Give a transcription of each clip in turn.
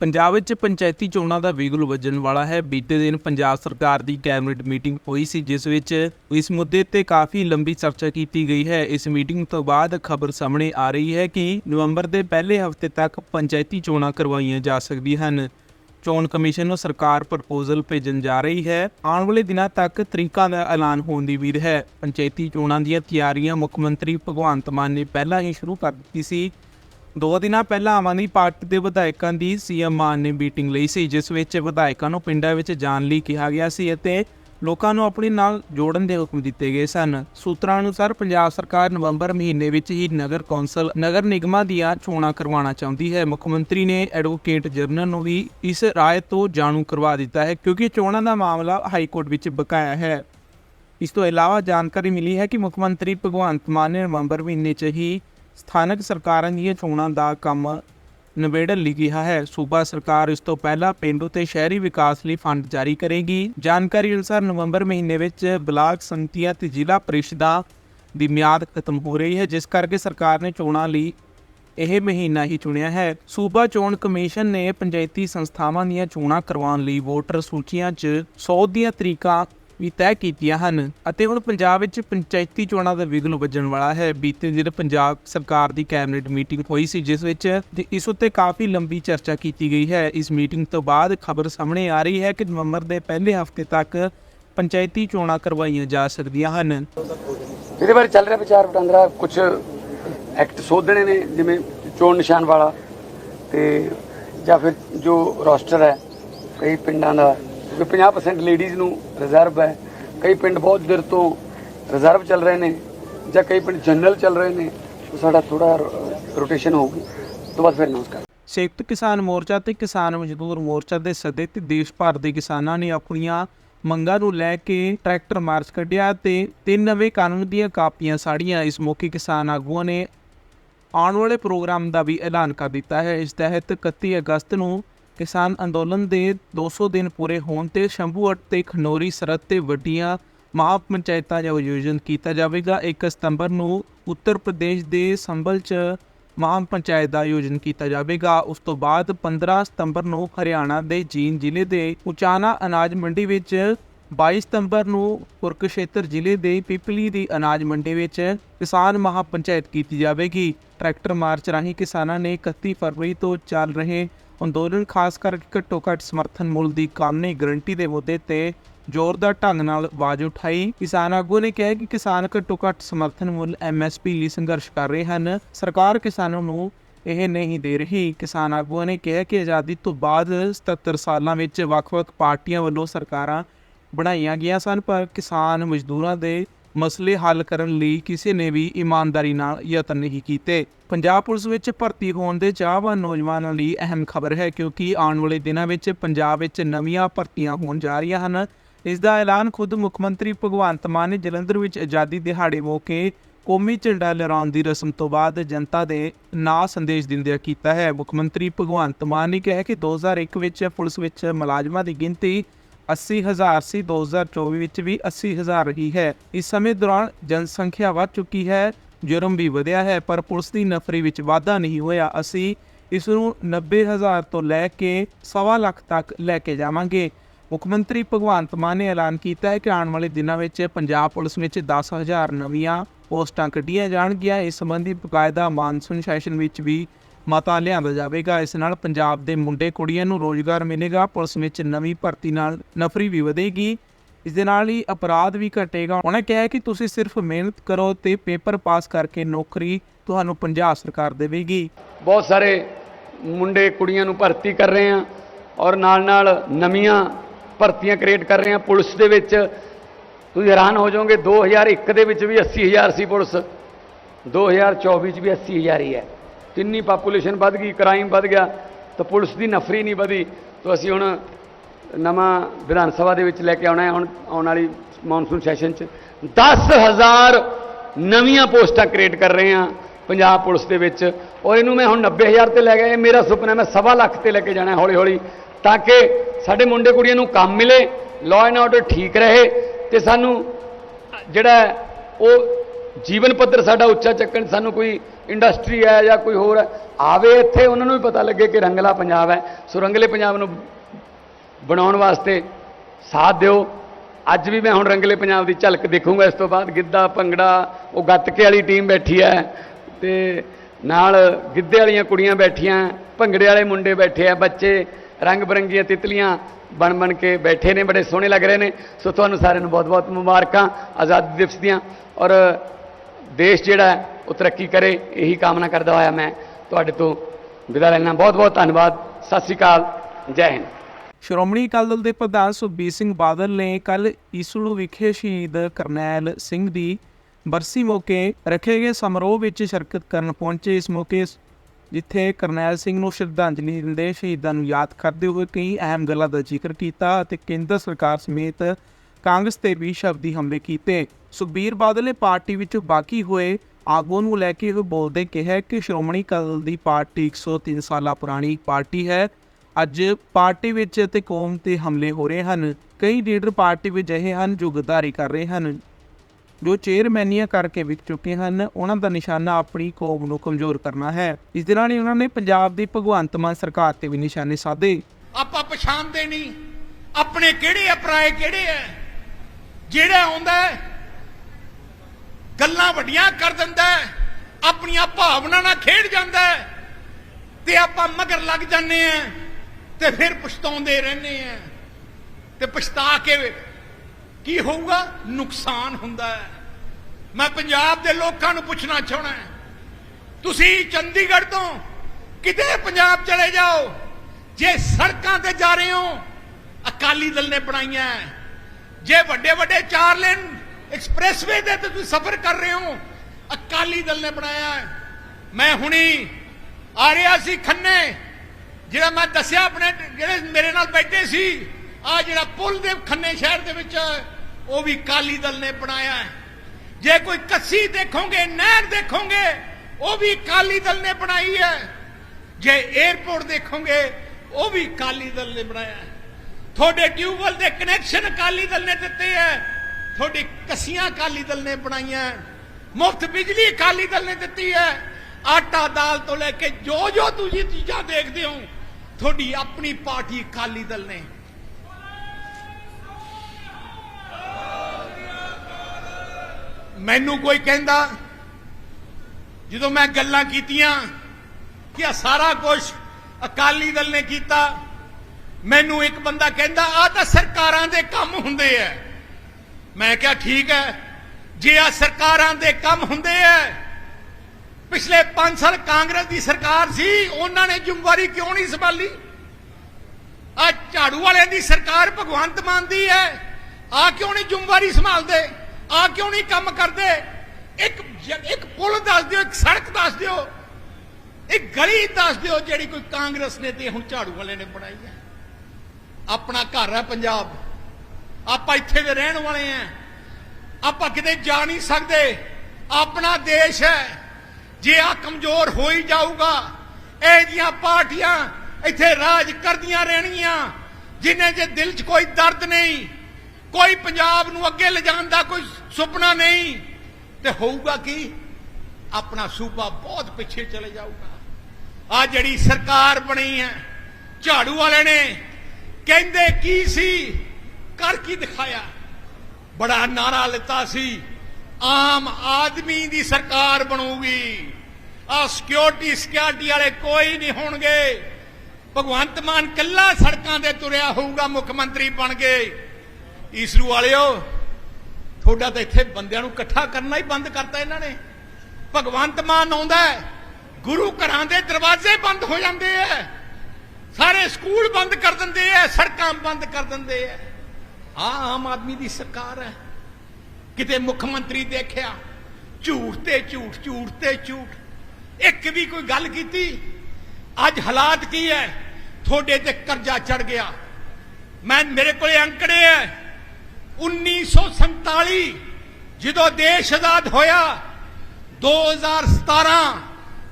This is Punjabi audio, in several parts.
ਪੰਜਾਬ ਵਿੱਚ ਪੰਚਾਇਤੀ ਚੋਣਾਂ ਦਾ ਵਿਗਲ ਵੱਜਣ ਵਾਲਾ ਹੈ। ਬੀਤੇ ਦਿਨ ਪੰਜਾਬ ਸਰਕਾਰ ਦੀ ਕੈਬਨਿਟ ਮੀਟਿੰਗ ਹੋਈ ਸੀ, ਜਿਸ ਵਿੱਚ ਇਸ ਮੁੱਦੇ ਤੇ ਕਾਫੀ ਲੰਬੀ ਚਰਚਾ ਕੀਤੀ ਗਈ ਹੈ। ਇਸ ਮੀਟਿੰਗ ਤੋਂ ਬਾਅਦ ਖਬਰ ਸਾਹਮਣੇ ਆ ਰਹੀ ਹੈ ਕਿ ਨਵੰਬਰ ਦੇ ਪਹਿਲੇ ਹਫ਼ਤੇ ਤੱਕ ਪੰਚਾਇਤੀ ਚੋਣਾਂ ਕਰਵਾਈਆਂ ਜਾ ਸਕਦੀਆਂ ਹਨ। ਚੋਣ ਕਮਿਸ਼ਨ ਨੂੰ ਸਰਕਾਰ ਪ੍ਰਪੋਜ਼ਲ ਭੇਜਣ ਜਾ ਰਹੀ ਹੈ। ਆਉਣ ਵਾਲੇ ਦਿਨਾਂ ਤੱਕ ਤਰੀਕਾਂ ਦਾ ਐਲਾਨ ਹੋਣ ਦੀ ਉਮੀਦ ਹੈ। ਪੰਚਾਇਤੀ ਚੋਣਾਂ ਦੀਆਂ ਤਿਆਰੀਆਂ ਮੁੱਖ ਮੰਤਰੀ ਭਗਵੰਤ ਮਾਨ ਨੇ ਪਹਿਲਾਂ ਹੀ ਸ਼ੁਰੂ ਕਰ ਦਿੱਤੀ ਸੀ। ਦੋ ਦਿਨਾਂ ਪਹਿਲਾਂ ਆਮ ਆਦਮੀ ਪਾਰਟੀ ਦੇ ਵਿਧਾਇਕਾਂ ਦੀ ਸੀਐਮ ਮਾਨ ਨੇ ਮੀਟਿੰਗ ਲਈ ਸੀ, ਜਿਸ ਵਿੱਚ ਵਿਧਾਇਕਾਂ ਨੂੰ ਪਿੰਡਾਂ ਵਿੱਚ ਜਾਣ ਲਈ ਕਿਹਾ ਗਿਆ ਸੀ ਅਤੇ ਲੋਕਾਂ ਨੂੰ ਆਪਣੇ ਨਾਲ ਜੋੜਨ ਦੇ ਹੁਕਮ ਦਿੱਤੇ ਗਏ ਸਨ। ਸੂਤਰਾਂ ਅਨੁਸਾਰ ਪੰਜਾਬ ਸਰਕਾਰ ਨਵੰਬਰ ਮਹੀਨੇ ਵਿੱਚ ਹੀ ਨਗਰ ਕੌਂਸਲ, ਨਗਰ ਨਿਗਮਾਂ ਦੀਆਂ ਚੋਣਾਂ ਕਰਵਾਉਣਾ ਚਾਹੁੰਦੀ ਹੈ। ਮੁੱਖ ਮੰਤਰੀ ਨੇ ਐਡਵੋਕੇਟ ਜਨਰਲ ਨੂੰ ਵੀ ਇਸ ਰਾਏ ਤੋਂ ਜਾਣੂ ਕਰਵਾ ਦਿੱਤਾ ਹੈ, ਕਿਉਂਕਿ ਚੋਣਾਂ ਦਾ ਮਾਮਲਾ ਹਾਈ ਕੋਰਟ ਵਿੱਚ ਬਕਾਇਆ ਹੈ। ਇਸ ਤੋਂ ਇਲਾਵਾ ਜਾਣਕਾਰੀ ਮਿਲੀ ਹੈ ਕਿ ਮੁੱਖ ਮੰਤਰੀ ਭਗਵੰਤ ਮਾਨ ਨੇ ਨਵੰਬਰ ਮਹੀਨੇ 'ਚ ਹੀ ਸਥਾਨਕ ਸਰਕਾਰਾਂ ਦੀਆਂ ਚੋਣਾਂ ਦਾ ਕੰਮ ਨਿਬੇੜਨ ਲਈ ਕਿਹਾ ਹੈ। ਸੂਬਾ ਸਰਕਾਰ ਇਸ ਤੋਂ ਪਹਿਲਾਂ ਪਿੰਡੂ ਤੇ ਸ਼ਹਿਰੀ ਵਿਕਾਸ ਲਈ ਫੰਡ ਜਾਰੀ ਕਰੇਗੀ। ਜਾਣਕਾਰੀ ਅਨੁਸਾਰ ਨਵੰਬਰ ਮਹੀਨੇ ਵਿੱਚ ਬਲਾਕ ਸੰਮਤੀਆਂ ਤੇ ਜ਼ਿਲ੍ਹਾ ਪਰਿਸ਼ਦਾਂ ਦੀ ਮਿਆਦ ਖਤਮ ਹੋ ਰਹੀ ਹੈ, ਜਿਸ ਕਰਕੇ ਸਰਕਾਰ ਨੇ ਚੋਣਾਂ ਲਈ ਇਹ ਮਹੀਨਾ ਹੀ ਚੁਣਿਆ ਹੈ। ਸੂਬਾ ਚੋਣ ਕਮਿਸ਼ਨ ਨੇ ਪੰਚਾਇਤੀ ਸੰਸਥਾਵਾਂ ਦੀਆਂ ਚੋਣਾਂ ਕਰਵਾਉਣ ਲਈ ਵੋਟਰ ਸੂਚੀਆਂ 'ਚ 100 ਦੀਆਂ ਤਰੀਕਾਂ ਵੀ ਤੈਅ ਕੀਤੀਆਂ ਹਨ ਅਤੇ ਹੁਣ ਪੰਜਾਬ ਵਿੱਚ ਪੰਚਾਇਤੀ ਚੋਣਾਂ ਦਾ ਵਿਗਲ ਵੱਜਣ ਵਾਲਾ ਹੈ। ਬੀਤੇ ਦਿਨ ਪੰਜਾਬ ਸਰਕਾਰ ਦੀ ਕੈਬਨਿਟ ਮੀਟਿੰਗ ਹੋਈ ਸੀ, ਜਿਸ ਵਿੱਚ ਇਸ ਉੱਤੇ ਕਾਫੀ ਲੰਬੀ ਚਰਚਾ ਕੀਤੀ ਗਈ ਹੈ। ਇਸ ਮੀਟਿੰਗ ਤੋਂ ਬਾਅਦ ਖਬਰ ਸਾਹਮਣੇ ਆ ਰਹੀ ਹੈ ਕਿ ਨਵੰਬਰ ਦੇ ਪਹਿਲੇ ਹਫ਼ਤੇ ਤੱਕ ਪੰਚਾਇਤੀ ਚੋਣਾਂ ਕਰਵਾਈਆਂ ਜਾ ਸਕਦੀਆਂ ਹਨ। ਇਹਦੇ ਬਾਰੇ ਚੱਲ ਰਿਹਾ ਵਿਚਾਰ ਵਟਾਂਦਰਾ ਕੁਝ ਐਕਟ ਸੋਧਣੇ ਨੇ, ਜਿਵੇਂ ਚੋਣ ਨਿਸ਼ਾਨ ਵਾਲਾ ਤੇ ਜਾਂ ਫਿਰ ਜੋ ਰੋਸਟਰ ਹੈ, ਕਈ ਪਿੰਡਾਂ ਦਾ ਕਿਉਂਕਿ 50% ਲੇਡੀਜ਼ ਨੂੰ ਰਿਜ਼ਰਵ ਹੈ। ਕਈ ਪਿੰਡ ਬਹੁਤ ਦੇਰ ਤੋਂ ਰਿਜ਼ਰਵ ਚੱਲ ਰਹੇ ਨੇ ਜਾਂ ਕਈ ਪਿੰਡ ਜਨਰਲ ਚੱਲ ਰਹੇ ਨੇ। ਸਾਡਾ ਥੋੜਾ ਰੋਟੇਸ਼ਨ ਹੋਊਗੀ। ਤੋਂ ਬਾਅਦ ਫਿਰ ਅਨਾਉਂਸ ਸੰਯੁਕਤ ਕਿਸਾਨ ਮੋਰਚਾ ਤੇ ਕਿਸਾਨ ਮਜ਼ਦੂਰ ਮੋਰਚਾ ਦੇ ਸੱਦੇ ਤੇ ਦੇਸ਼ ਭਰ ਦੇ ਕਿਸਾਨਾਂ ਨੇ ਆਪਣੀਆਂ ਮੰਗਾਂ ਨੂੰ ਲੈ ਕੇ ਟਰੈਕਟਰ ਮਾਰਚ ਕੱਢਿਆ ਤੇ ਤਿੰਨ ਨਵੇਂ ਕਾਨੂੰਨ ਦੀਆਂ ਕਾਪੀਆਂ ਸਾੜੀਆਂ। ਇਸ ਮੌਕੇ ਕਿਸਾਨ ਆਗੂਆਂ ਨੇ ਆਉਣ ਵਾਲੇ ਪ੍ਰੋਗਰਾਮ ਦਾ ਵੀ ਐਲਾਨ ਕਰ ਦਿੱਤਾ ਹੈ। ਇਸ ਤਹਿਤ 31 ਅਗਸਤ ਨੂੰ ਕਿਸਾਨ ਅੰਦੋਲਨ ਦੇ 200 ਦਿਨ ਪੂਰੇ ਹੋਣ ਤੇ ਸ਼ੰਭੂਅਟ ਤੇ ਖਨੌਰੀ ਸਰਹੱਦ ਤੇ ਵੱਡੀਆਂ ਮਹਾ ਪੰਚਾਇਤਾਂ ਦਾ ਆਯੋਜਨ ਕੀਤਾ ਜਾਵੇਗਾ। 1 ਸਤੰਬਰ ਨੂੰ ਉੱਤਰ ਪ੍ਰਦੇਸ਼ ਦੇ ਸੰਭਲ 'ਚ ਮਹਾ ਪੰਚਾਇਤ ਦਾ ਆਯੋਜਨ ਕੀਤਾ ਜਾਵੇਗਾ। ਉਸ ਤੋਂ ਬਾਅਦ 15 ਸਤੰਬਰ ਨੂੰ ਹਰਿਆਣਾ ਦੇ ਜੀਂਦ ਜ਼ਿਲ੍ਹੇ ਦੇ ਉਚਾਨਾ ਅਨਾਜ ਮੰਡੀ ਵਿੱਚ 22 ਸਤੰਬਰ ਨੂੰ ਕੁਰਕਸ਼ੇਤਰ ਜ਼ਿਲ੍ਹੇ ਦੇ ਪਿਪਲੀ ਦੀ ਅਨਾਜ ਮੰਡੀ ਵਿੱਚ ਕਿਸਾਨ ਮਹਾ ਪੰਚਾਇਤ ਕੀਤੀ ਜਾਵੇਗੀ। ਟਰੈਕਟਰ ਮਾਰਚ ਰਾਹੀਂ ਕਿਸਾਨਾਂ ਨੇ 31 ਫਰਵਰੀ ਤੋਂ ਚੱਲ ਰਹੇ ਅੰਦੋਲਨ, ਖਾਸ ਕਰਕੇ ਘੱਟੋ ਘੱਟ ਸਮਰਥਨ ਮੁੱਲ ਦੀ ਕਾਨੂੰਨੀ ਗਰੰਟੀ ਦੇ ਮੁੱਦੇ ਤੇ ਜ਼ੋਰਦਾਰ ਢੰਗ ਨਾਲ ਆਵਾਜ਼ ਉਠਾਈ। ਕਿਸਾਨ ਆਗੂ ਨੇ ਕਿਹਾ ਕਿ ਕਿਸਾਨ ਘੱਟੋ ਘੱਟ ਸਮਰਥਨ ਮੁੱਲ ਐਮਐਸਪੀ ਲਈ ਸੰਘਰਸ਼ ਕਰ ਰਹੇ ਹਨ। ਸਰਕਾਰ ਕਿਸਾਨਾਂ ਨੂੰ ਇਹ ਨਹੀਂ ਦੇ ਰਹੀ। ਕਿਸਾਨ ਆਗੂਆਂ ਨੇ ਕਿਹਾ ਕਿ ਆਜ਼ਾਦੀ ਤੋਂ ਬਾਅਦ 77 ਸਾਲਾਂ ਵਿੱਚ ਵੱਖ-ਵੱਖ ਪਾਰਟੀਆਂ ਵੱਲੋਂ ਸਰਕਾਰਾਂ ਬਣਾਈਆਂ ਗਈਆਂ ਸਨ, ਪਰ ਕਿਸਾਨ ਮਜ਼ਦੂਰਾਂ ਦੇ ਮਸਲੇ ਹੱਲ ਕਰਨ ਲਈ ਕਿਸੇ ਨੇ ਵੀ ਇਮਾਨਦਾਰੀ ਨਾਲ ਯਤਨ ਨਹੀਂ ਕੀਤੇ। ਪੰਜਾਬ ਪੁਲਿਸ ਵਿੱਚ ਭਰਤੀ ਹੋਣ ਦੇ ਚਾਹਵਾਨ ਨੌਜਵਾਨਾਂ ਲਈ ਅਹਿਮ ਖਬਰ ਹੈ, ਕਿਉਂਕਿ ਆਉਣ ਵਾਲੇ ਦਿਨਾਂ ਵਿੱਚ ਪੰਜਾਬ ਵਿੱਚ ਨਵੀਆਂ ਭਰਤੀਆਂ ਹੋਣ ਜਾ ਰਹੀਆਂ ਹਨ। ਇਸ ਦਾ ਐਲਾਨ ਖੁਦ ਮੁੱਖ ਮੰਤਰੀ ਭਗਵੰਤ ਮਾਨ ਨੇ ਜਲੰਧਰ ਵਿੱਚ ਆਜ਼ਾਦੀ ਦਿਹਾੜੇ ਮੌਕੇ ਕੌਮੀ ਝੰਡਾ ਲਹਿਰਾਉਣ ਦੀ ਰਸਮ ਤੋਂ ਬਾਅਦ ਜਨਤਾ ਦੇ ਨਾਂ ਸੰਦੇਸ਼ ਦਿੰਦਿਆਂ ਕੀਤਾ ਹੈ। ਮੁੱਖ ਮੰਤਰੀ ਭਗਵੰਤ ਮਾਨ ਨੇ ਕਿਹਾ ਕਿ 2001 ਵਿੱਚ ਪੁਲਿਸ ਵਿੱਚ ਮੁਲਾਜ਼ਮਾਂ ਦੀ ਗਿਣਤੀ 80000 ਸੀ 2024 ਵਿੱਚ ਵੀ 80000 ਰਹੀ ਹੈ। ਇਸ ਸਮੇਂ ਦੌਰਾਨ ਜਨਸੰਖਿਆ ਵੱਧ ਚੁੱਕੀ ਹੈ, ਜੁਰਮ ਵੀ ਵਧਿਆ ਹੈ, ਪਰ ਪੁਲਿਸ ਦੀ ਨਫਰੀ ਵਿੱਚ ਵਾਧਾ ਨਹੀਂ ਹੋਇਆ। ਅਸੀਂ ਇਸ ਨੂੰ 90000 ਤੋਂ ਲੈ ਕੇ ਸਵਾ ਲੱਖ ਤੱਕ ਲੈ ਕੇ ਜਾਵਾਂਗੇ। ਮੁੱਖ ਮੰਤਰੀ ਭਗਵੰਤ ਮਾਨ ਨੇ ਐਲਾਨ ਕੀਤਾ ਹੈ ਕਿ ਆਉਣ ਵਾਲੇ ਦਿਨਾਂ ਵਿੱਚ ਪੰਜਾਬ ਪੁਲਿਸ ਵਿੱਚ 10000 ਨਵੀਆਂ ਪੋਸਟਾਂ ਕੱਢੀਆਂ ਜਾਣਗੀਆਂ। ਇਸ ਸੰਬੰਧੀ ਬਕਾਇਦਾ ਮਾਨਸੂਨ ਸੈਸ਼ਨ ਵਿੱਚ ਵੀ ਮਤਾ ਲਿਆਂਦਾ ਜਾਵੇਗਾ। ਇਸ ਨਾਲ ਪੰਜਾਬ ਦੇ ਮੁੰਡੇ ਕੁੜੀਆਂ ਨੂੰ ਰੋਜ਼ਗਾਰ ਮਿਲੇਗਾ। ਪੁਲਿਸ ਵਿੱਚ ਨਵੀਂ ਭਰਤੀ ਨਾਲ ਨਫਰੀ ਵੀ ਵਧੇਗੀ। ਇਸ ਦੇ ਨਾਲ ਹੀ ਅਪਰਾਧ ਵੀ ਘਟੇਗਾ। ਉਹਨੇ ਕਿਹਾ ਕਿ ਤੁਸੀਂ ਸਿਰਫ ਮਿਹਨਤ ਕਰੋ ਤੇ ਪੇਪਰ ਪਾਸ ਕਰਕੇ ਨੌਕਰੀ ਤੁਹਾਨੂੰ ਪੰਜਾਬ ਸਰਕਾਰ ਦੇਵੇਗੀ। ਬਹੁਤ ਸਾਰੇ ਮੁੰਡੇ ਕੁੜੀਆਂ ਨੂੰ ਭਰਤੀ ਕਰ ਰਹੇ ਆ ਔਰ ਨਾਲ ਨਾਲ ਨਵੀਆਂ ਭਰਤੀਆਂ ਕ੍ਰੀਏਟ ਕਰ ਰਹੇ ਆ ਪੁਲਿਸ ਦੇ ਵਿੱਚ ਤੁਸੀਂ ਹੈਰਾਨ ਹੋ ਜਾਓਗੇ 2001 ਦੇ ਵਿੱਚ ਵੀ 80000 ਸੀ ਪੁਲਿਸ। 2024 ਚ ਵੀ 80000 ਹੀ ਹੈ। ਕਿੰਨੀ ਪਾਪੂਲੇਸ਼ਨ ਵੱਧ ਗਈ ਕ੍ਰਾਈਮ ਵੱਧ ਗਿਆ, ਤਾਂ ਪੁਲਿਸ ਦੀ ਨਫਰੀ ਨਹੀਂ ਵਧੀ। ਤਾਂ ਅਸੀਂ ਹੁਣ ਨਵਾਂ ਵਿਧਾਨ ਸਭਾ ਦੇ ਵਿੱਚ ਲੈ ਕੇ ਆਉਣਾ ਹੈ, ਹੁਣ ਆਉਣ ਵਾਲੀ ਮੌਨਸੂਨ ਸੈਸ਼ਨ 'ਚ 10000 ਨਵੀਆਂ ਪੋਸਟਾਂ ਕ੍ਰੀਏਟ ਕਰ ਰਹੇ ਹਾਂ ਪੰਜਾਬ ਪੁਲਿਸ ਦੇ ਵਿੱਚ। ਔਰ ਇਹਨੂੰ ਮੈਂ ਹੁਣ 90000 ਤੇ ਲੈ ਗਿਆ, ਇਹ ਮੇਰਾ ਸੁਪਨਾ ਮੈਂ ਸਵਾ ਲੱਖ ਤੇ ਲੈ ਕੇ ਜਾਣਾ ਹੌਲੀ ਹੌਲੀ ਤਾਂ ਕਿ ਸਾਡੇ ਮੁੰਡੇ ਕੁੜੀਆਂ ਨੂੰ ਕੰਮ ਮਿਲੇ ਲਾਅ ਐਂਡ ਆਰਡਰ ਠੀਕ ਰਹੇ, ਤੇ ਸਾਨੂੰ ਜਿਹੜਾ ਉਹ ਜੀਵਨ ਪੱਧਰ ਸਾਡਾ ਉੱਚਾ ਚੱਕਣ, ਸਾਨੂੰ ਕੋਈ ਇੰਡਸਟਰੀ ਹੈ ਜਾਂ ਕੋਈ ਹੋਰ ਆਵੇ ਇੱਥੇ, ਉਹਨਾਂ ਨੂੰ ਵੀ ਪਤਾ ਲੱਗੇ ਕਿ ਰੰਗਲਾ ਪੰਜਾਬ ਹੈ। ਸੋ ਰੰਗਲੇ ਪੰਜਾਬ ਨੂੰ ਬਣਾਉਣ ਵਾਸਤੇ ਸਾਥ ਦਿਓ। ਅੱਜ ਵੀ ਮੈਂ ਹੁਣ ਰੰਗਲੇ ਪੰਜਾਬ ਦੀ ਝਲਕ ਦੇਖੂੰਗਾ, ਇਸ ਤੋਂ ਬਾਅਦ ਗਿੱਧਾ, ਭੰਗੜਾ, ਉਹ ਗੱਤਕੇ ਵਾਲੀ ਟੀਮ ਬੈਠੀ ਹੈ ਤੇ ਨਾਲ ਗਿੱਧੇ ਵਾਲੀਆਂ ਕੁੜੀਆਂ ਬੈਠੀਆਂ, ਭੰਗੜੇ ਵਾਲੇ ਮੁੰਡੇ ਬੈਠੇ ਆ, ਬੱਚੇ, ਰੰਗ ਬਰੰਗੀਆਂ ਤਿਤਲੀਆਂ ਬਣ ਬਣ ਕੇ ਬੈਠੇ ਨੇ, ਬੜੇ ਸੋਹਣੇ ਲੱਗ ਰਹੇ ਨੇ। ਸੋ ਤੁਹਾਨੂੰ ਸਾਰਿਆਂ ਨੂੰ ਬਹੁਤ-ਬਹੁਤ ਮੁਬਾਰਕਾਂ, ਆਜ਼ਾਦੀ ਦਿਵਸ ਦੀਆਂ। ਔਰ ਦੇਸ਼ ਜਿਹੜਾ ਉਹ ਤਰੱਕੀ ਕਰੇ, ਇਹੀ ਕਾਮਨਾ ਕਰਦਾ ਹੋਇਆ ਮੈਂ ਤੁਹਾਡੇ ਤੋਂ ਵਿਦਾ ਲੈਣਾ ਬਹੁਤ-ਬਹੁਤ ਧੰਨਵਾਦ। ਸਤਿ ਸ੍ਰੀ ਅਕਾਲ। ਜੈ ਹਿੰਦ। ਸ਼੍ਰੋਮਣੀ ਅਕਾਲੀ ਦਲ ਦੇ ਪ੍ਰਧਾਨ ਸੁਖਬੀਰ ਸਿੰਘ ਬਾਦਲ ਨੇ ਕੱਲ ਈਸੜੂ ਵਿਖੇ ਸ਼ਹੀਦ ਕਰਨੈਲ ਸਿੰਘ ਦੀ ਬਰਸੀ ਮੌਕੇ ਰੱਖੇ ਗਏ ਸਮਾਰੋਹ ਵਿੱਚ ਸ਼ਿਰਕਤ ਕਰਨ ਪਹੁੰਚੇ। ਇਸ ਮੌਕੇ ਜਿੱਥੇ ਕਰਨੈਲ ਸਿੰਘ ਨੂੰ ਸ਼ਰਧਾਂਜਲੀ ਦਿੰਦੇ ਸ਼ਹੀਦਾਂ ਨੂੰ ਯਾਦ ਕਰਦੇ ਹੋਏ ਕਈ ਅਹਿਮ ਗੱਲਾਂ ਦਾ ਜ਼ਿਕਰ ਕੀਤਾ ਅਤੇ ਕੇਂਦਰ ਸਰਕਾਰ ਸਮੇਤ ਕਾਂਗਰਸ ਤੇ ਵੀ ਸ਼ਬਦੀ ਹਮਲੇ ਕੀਤੇ। ਸੁਖਬੀਰ ਬਾਦਲ ਨੇ ਪਾਰਟੀ ਵਿੱਚ ਬਾਕੀ ਹੋਏ ਆਗੂਆਂ ਨੂੰ ਲੈ ਕੇ ਉਹ ਬੋਲਦੇ ਕਿਹਾ ਕਿ ਸ਼੍ਰੋਮਣੀ ਅਕਾਲੀ ਦੀ ਪਾਰਟੀ 103 ਸਾਲਾ ਪੁਰਾਣੀ ਪਾਰਟੀ ਹੈ। ਅੱਜ ਪਾਰਟੀ ਵਿੱਚ ਅਤੇ ਕੌਮ ਤੇ ਹਮਲੇ ਹੋ ਰਹੇ ਹਨ। ਕਈ ਲੀਡਰ ਪਾਰਟੀ ਵਿੱਚ ਅਜਿਹੇ ਹਨ ਜੋ ਗਦਾਰੀ ਕਰ ਰਹੇ ਹਨ। ਜੋ ਚੇਅਰਮੈਨੀਆਂ ਕਰਕੇ ਵਿਕ ਚੁੱਕੇ ਹਨ, ਉਹਨਾਂ ਦਾ ਨਿਸ਼ਾਨਾ ਆਪਣੀ ਕੌਮ ਨੂੰ ਕਮਜ਼ੋਰ ਕਰਨਾ ਹੈ। ਇਸ ਦੇ ਨਾਲ ਹੀ ਉਹਨਾਂ ਨੇ ਪੰਜਾਬ ਦੀ ਭਗਵੰਤ ਮਾਨ ਸਰਕਾਰ ਤੇ ਵੀ ਨਿਸ਼ਾਨੇ ਸਾਧੇ। ਆਪਾਂ ਪਛਾਣਦੇ ਨਹੀਂ। ਆਪਣੇ ਕਿਹੜੇ ਆ ਕਿਹੜੇ ਆ? ਜਿਹੜਾ ਆਉਂਦਾ ਗੱਲਾਂ ਵੱਡੀਆਂ ਕਰ ਦਿੰਦਾ ਆਪਣੀਆਂ ਭਾਵਨਾ ਨਾਲ ਖੇਡ ਜਾਂਦਾ ਤੇ ਆਪਾਂ ਮਗਰ ਲੱਗ ਜਾਂਦੇ ਆ ਤੇ ਫਿਰ ਪਛਤਾਉਂਦੇ ਰਹਿੰਦੇ ਆ ਤੇ ਪਛਤਾ ਕੇ ਕੀ ਹੋਊਗਾ? ਨੁਕਸਾਨ ਹੁੰਦਾ ਹੈ। ਮੈਂ ਪੰਜਾਬ ਦੇ ਲੋਕਾਂ ਨੂੰ ਪੁੱਛਣਾ ਚਾਹਣਾ ਤੁਸੀਂ ਚੰਡੀਗੜ੍ਹ ਤੋਂ ਕਿਤੇ ਪੰਜਾਬ ਚਲੇ ਜਾਓ, ਜੇ ਸੜਕਾਂ ਤੇ ਜਾ ਰਹੇ ਹੋ, ਅਕਾਲੀ ਦਲ ਨੇ ਬਣਾਈਆਂ ਜੇ ਵੱਡੇ ਵੱਡੇ ਚਾਰ ਲੇਨ ਐਕਸਪ੍ਰੈਸਵੇ ਦੇ ਤੇ ਤੁਸੀਂ ਸਫ਼ਰ ਕਰ ਰਹੇ ਹੋ। ਅਕਾਲੀ ਦਲ ਨੇ ਬਣਾਇਆ ਹੈ। ਮੈਂ ਹੁਣੀ ਆ ਰਿਹਾ ਸੀ ਖੰਨੇ। ਜਿਹੜਾ ਮੈਂ ਦੱਸਿਆ ਆਪਣੇ ਜਿਹੜੇ ਮੇਰੇ ਨਾਲ ਬੈਠੇ ਸੀ, ਆ ਜਿਹੜਾ ਪੁਲ ਦੇ ਖੰਨੇ ਸ਼ਹਿਰ ਦੇ ਵਿੱਚ, ਉਹ ਵੀ ਅਕਾਲੀ ਦਲ ਨੇ ਬਣਾਇਆ ਹੈ। ਜੇ ਕੋਈ ਕੱਸੀ ਦੇਖੋਗੇ, ਨਹਿਰ ਦੇਖੋਗੇ, ਉਹ ਵੀ ਅਕਾਲੀ ਦਲ ਨੇ ਬਣਾਈ ਹੈ। ਜੇ 에어ਪੋਰਟ ਦੇਖੋਗੇ, ਉਹ ਵੀ ਅਕਾਲੀ ਦਲ ਨੇ ਬਣਾਇਆ ਹੈ। ਤੁਹਾਡੇ ਟਿਊਬਵੈਲ ਦੇ ਕਨੈਕਸ਼ਨ ਅਕਾਲੀ ਦਲ ਨੇ ਦਿੱਤੇ ਹੈ। ਤੁਹਾਡੀ ਕੱਸੀਆਂ ਅਕਾਲੀ ਦਲ ਨੇ ਬਣਾਈਆਂ ਮੁਫਤ ਬਿਜਲੀ ਅਕਾਲੀ ਦਲ ਨੇ ਦਿੱਤੀ ਹੈ। ਆਟਾ ਦਾਲ ਤੋਂ ਲੈ ਕੇ ਜੋ ਜੋ ਤੁਸੀਂ ਚੀਜ਼ਾਂ ਦੇਖਦੇ ਹੋ, ਤੁਹਾਡੀ ਆਪਣੀ ਪਾਰਟੀ ਅਕਾਲੀ ਦਲ ਨੇ। ਮੈਨੂੰ ਕੋਈ ਕਹਿੰਦਾ, ਜਦੋਂ ਮੈਂ ਗੱਲਾਂ ਕੀਤੀਆਂ ਕਿ ਆ ਸਾਰਾ ਕੁਝ ਅਕਾਲੀ ਦਲ ਨੇ ਕੀਤਾ, ਮੈਨੂੰ ਇੱਕ ਬੰਦਾ ਕਹਿੰਦਾ ਆ ਤਾਂ ਸਰਕਾਰਾਂ ਦੇ ਕੰਮ ਹੁੰਦੇ ਐ ਮੈਂ ਕਿਹਾ ਠੀਕ ਹੈ। ਜੇ ਆ ਸਰਕਾਰਾਂ ਦੇ ਕੰਮ ਹੁੰਦੇ ਐ, ਪਿਛਲੇ 5 ਸਾਲ ਕਾਂਗਰਸ ਦੀ ਸਰਕਾਰ ਸੀ, ਉਹਨਾਂ ਨੇ ਜ਼ਿੰਮੇਵਾਰੀ ਕਿਉਂ ਨਹੀਂ ਸੰਭਾਲੀ? ਆ ਝਾੜੂ ਵਾਲਿਆਂ ਦੀ ਸਰਕਾਰ ਭਗਵੰਤ ਮਾਨ ਦੀ ਹੈ ਆ ਕਿਉਂ ਨਹੀਂ ਜ਼ਿੰਮੇਵਾਰੀ ਸੰਭਾਲਦੇ? ਆ ਕਿਉਂ ਨਹੀਂ ਕੰਮ ਕਰਦੇ? ਇੱਕ ਇੱਕ ਪੁਲ ਦੱਸ ਦਿਓ, ਇੱਕ ਸੜਕ ਦੱਸ ਦਿਓ, ਇੱਕ ਗਲੀ ਦੱਸ ਦਿਓ ਜਿਹੜੀ ਕੋਈ ਕਾਂਗਰਸ ਨੇ ਤੇ ਹੁਣ ਝਾੜੂ ਵਾਲੇ ਨੇ ਬਣਾਈ ਹੈ ਆਪਣਾ ਘਰ ਹੈ ਪੰਜਾਬ। ਆਪਾਂ ਇੱਥੇ ਦੇ ਰਹਿਣ ਵਾਲੇ ਆ। ਆਪਾਂ ਕਿਤੇ ਜਾ ਨਹੀਂ ਸਕਦੇ। ਆਪਣਾ ਦੇਸ਼ ਹੈ। ਜੇ ਆ ਕਮਜ਼ੋਰ ਹੋ ਹੀ ਜਾਊਗਾ, ਇਹ ਜੀਆਂ ਪਾਰਟੀਆਂ ਇੱਥੇ ਰਾਜ ਕਰਦੀਆਂ ਰਹਿਣਗੀਆਂ ਜਿਨ੍ਹਾਂ ਦੇ ਦਿਲ 'ਚ ਕੋਈ ਦਰਦ ਨਹੀਂ, ਕੋਈ ਪੰਜਾਬ ਨੂੰ ਅੱਗੇ ਲਿਜਾਣ ਦਾ ਕੋਈ ਸੁਪਨਾ ਨਹੀਂ, ਤੇ ਹੋਊਗਾ ਕੀ? ਆਪਣਾ ਸੂਬਾ ਬਹੁਤ ਪਿੱਛੇ ਚਲੇ ਜਾਊਗਾ। ਆ ਜਿਹੜੀ ਸਰਕਾਰ ਬਣੀ ਹੈ, ਝਾੜੂ ਵਾਲੇ ਨੇ, ਕਹਿੰਦੇ ਕੀ ਸੀ? ਕਰ ਕੀ ਦਿਖਾਇਆ? ਬੜਾ ਨਾਰਾ ਲਿੱਤਾ ਸੀ। ਆਮ ਆਦਮੀ ਦੀ ਸਰਕਾਰ ਬਣੂਗੀ। ਆ ਸਿਕਿਉਰਿਟੀ ਸਿਕਿਉਰਿਟੀ ਵਾਲੇ ਕੋਈ ਨਹੀਂ ਹੋਣਗੇ। ਭਗਵੰਤ ਮਾਨ ਕੱਲਾ ਸੜਕਾਂ ਤੇ ਤੁਰਿਆ ਹੋਊਗਾ, ਮੁੱਖ ਮੰਤਰੀ ਬਣ ਗਏ ਈਸਰੂ ਵਾਲਿਓ, ਤੁਹਾਡਾ ਤਾਂ ਇੱਥੇ ਬੰਦਿਆਂ ਨੂੰ ਇਕੱਠਾ ਕਰਨਾ ਹੀ ਬੰਦ ਕਰਤਾ ਇਹਨਾਂ ਨੇ। ਭਗਵੰਤ ਮਾਨ ਆਉਂਦਾ ਗੁਰੂ ਘਰਾਂ ਦੇ ਦਰਵਾਜ਼ੇ ਬੰਦ ਹੋ ਜਾਂਦੇ ਐ ਸਾਰੇ ਸਕੂਲ ਬੰਦ ਕਰ ਦਿੰਦੇ ਐ ਸੜਕਾਂ ਬੰਦ ਕਰ ਦਿੰਦੇ ਐ ਆ ਆਮ ਆਦਮੀ ਦੀ ਸਰਕਾਰ ਹੈ। ਕਿਤੇ ਮੁੱਖ ਮੰਤਰੀ ਦੇਖਿਆ, ਝੂਠ ਤੇ ਝੂਠ ਝੂਠ ਤੇ ਝੂਠ। ਇੱਕ ਵੀ ਕੋਈ ਗੱਲ ਕੀਤੀ, ਅੱਜ ਹਾਲਾਤ ਕੀ ਹੈ? ਤੁਹਾਡੇ ਤੇ ਕਰਜ਼ਾ ਚੜ ਗਿਆ। ਮੈਂ ਮੇਰੇ ਕੋਲੇ ਅੰਕੜੇ ਐ 1947 ਜਦੋਂ ਦੇਸ਼ ਆਜ਼ਾਦ ਹੋਇਆ 2017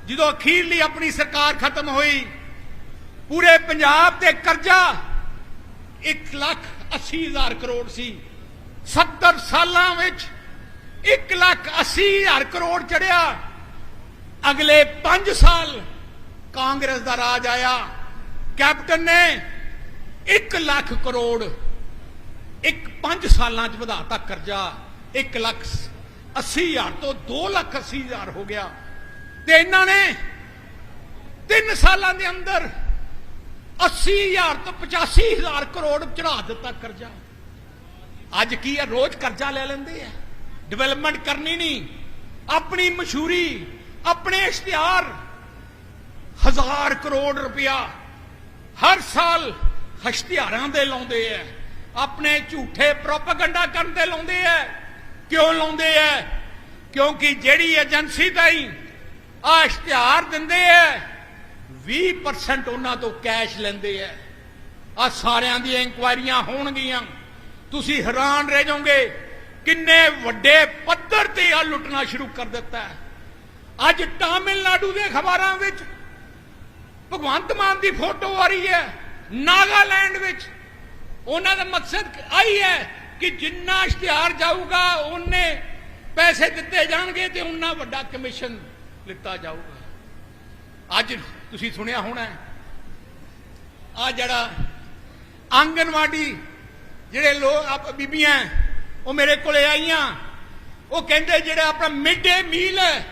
ਜਦੋਂ ਅਖੀਰਲੀ ਆਪਣੀ ਸਰਕਾਰ ਖਤਮ ਹੋਈ, ਪੂਰੇ ਪੰਜਾਬ ਤੇ ਕਰਜ਼ਾ 1 ਲੱਖ 80 ਹਜ਼ਾਰ ਕਰੋੜ ਸੀ। 70 ਸਾਲਾਂ ਵਿੱਚ 1 ਲੱਖ 80 ਹਜ਼ਾਰ ਕਰੋੜ ਚੜਿਆ। ਅਗਲੇ 5 ਸਾਲ ਕਾਂਗਰਸ ਦਾ ਰਾਜ ਆਇਆ। ਕੈਪਟਨ ਨੇ 1 ਲੱਖ ਕਰੋੜ ਇੱਕ 5 ਸਾਲਾਂ ਚ ਵਧਾਤਾ ਕਰਜ਼ਾ। 1 ਲੱਖ 80 ਹਜ਼ਾਰ ਤੋਂ 2 ਲੱਖ 80 ਹਜ਼ਾਰ ਹੋ ਗਿਆ। ਤੇ ਇਹਨਾਂ ਨੇ 3 ਸਾਲਾਂ ਦੇ ਅੰਦਰ 80 ਹਜ਼ਾਰ ਤੋਂ 85 ਹਜ਼ਾਰ ਕਰੋੜ ਚੜਾ ਦਿੱਤਾ ਕਰਜ਼ਾ। ਅੱਜ ਕੀ ਹੈ ਰੋਜ਼ ਕਰਜ਼ਾ ਲੈ ਲੈਂਦੇ ਆ। ਡਿਵੈਲਪਮੈਂਟ ਕਰਨੀ ਨਹੀਂ। ਆਪਣੀ ਮਸ਼ਹੂਰੀ, ਆਪਣੇ ਇਸ਼ਤਿਹਾਰ, ਹਜ਼ਾਰ ਕਰੋੜ ਰੁਪਇਆ ਹਰ ਸਾਲ ਇਸ਼ਤਿਹਾਰਾਂ ਦੇ ਲਾਉਂਦੇ ਆ। ਆਪਣੇ ਝੂਠੇ ਪ੍ਰੋਪਗੈਂਡਾ ਕਰਨ ਦੇ ਲਾਉਂਦੇ ਆ। ਕਿਉਂ ਲਾਉਂਦੇ ਆ? ਕਿਉਂਕਿ ਜਿਹੜੀ ਏਜੰਸੀ ਤਾਈ ਆ ਇਸ਼ਤਿਹਾਰ ਦਿੰਦੇ ਆ 20% ਉਹਨਾਂ ਤੋਂ ਕੈਸ਼ ਲੈਂਦੇ ਆ ਆ ਸਾਰਿਆਂ ਦੀਆਂ ਇਨਕੁਆਇਰੀਆਂ ਹੋਣਗੀਆਂ। ਤੁਸੀਂ ਹੈਰਾਨ ਰਹਿ ਜਾਓਗੇ, ਕਿੰਨੇ ਵੱਡੇ ਪੱਧਰ ਤੇ ਆ ਲੁੱਟਣਾ ਸ਼ੁਰੂ ਕਰ ਦਿੱਤਾ ਹੈ ਅੱਜ ਤਾਮਿਲਨਾਡੂ ਦੇ ਖਬਰਾਂ ਵਿੱਚ ਭਗਵੰਤ ਮਾਨ ਦੀ ਫੋਟੋ ਆ ਰਹੀ ਹੈ ਨਾਗਾਲੈਂਡ ਵਿੱਚ। ਉਹਨਾਂ ਦਾ ਮਕਸਦ ਆਈ ਹੈ ਕਿ ਜਿੰਨਾ ਇਸ਼ਤਿਹਾਰ ਜਾਊਗਾ, ਉਹਨੇ ਪੈਸੇ ਦਿੱਤੇ ਜਾਣਗੇ ਤੇ ਉਹਨਾਂ ਵੱਡਾ ਕਮਿਸ਼ਨ ਲਿੱਤਾ ਜਾਊਗਾ। ਅੱਜ ਤੁਸੀਂ ਸੁਣਿਆ ਹੋਣਾ ਆ ਜਿਹੜਾ ਆਂਗਨਵਾੜੀ ਜਿਹੜੇ ਲੋਕ ਆਪ ਬੀਬੀਆਂ ਉਹ ਮੇਰੇ ਕੋਲੇ ਆਈਆਂ। ਉਹ ਕਹਿੰਦੇ ਜਿਹੜਾ ਆਪਣਾ ਮਿਡ ਡੇ ਮੀਲ ਹੈ,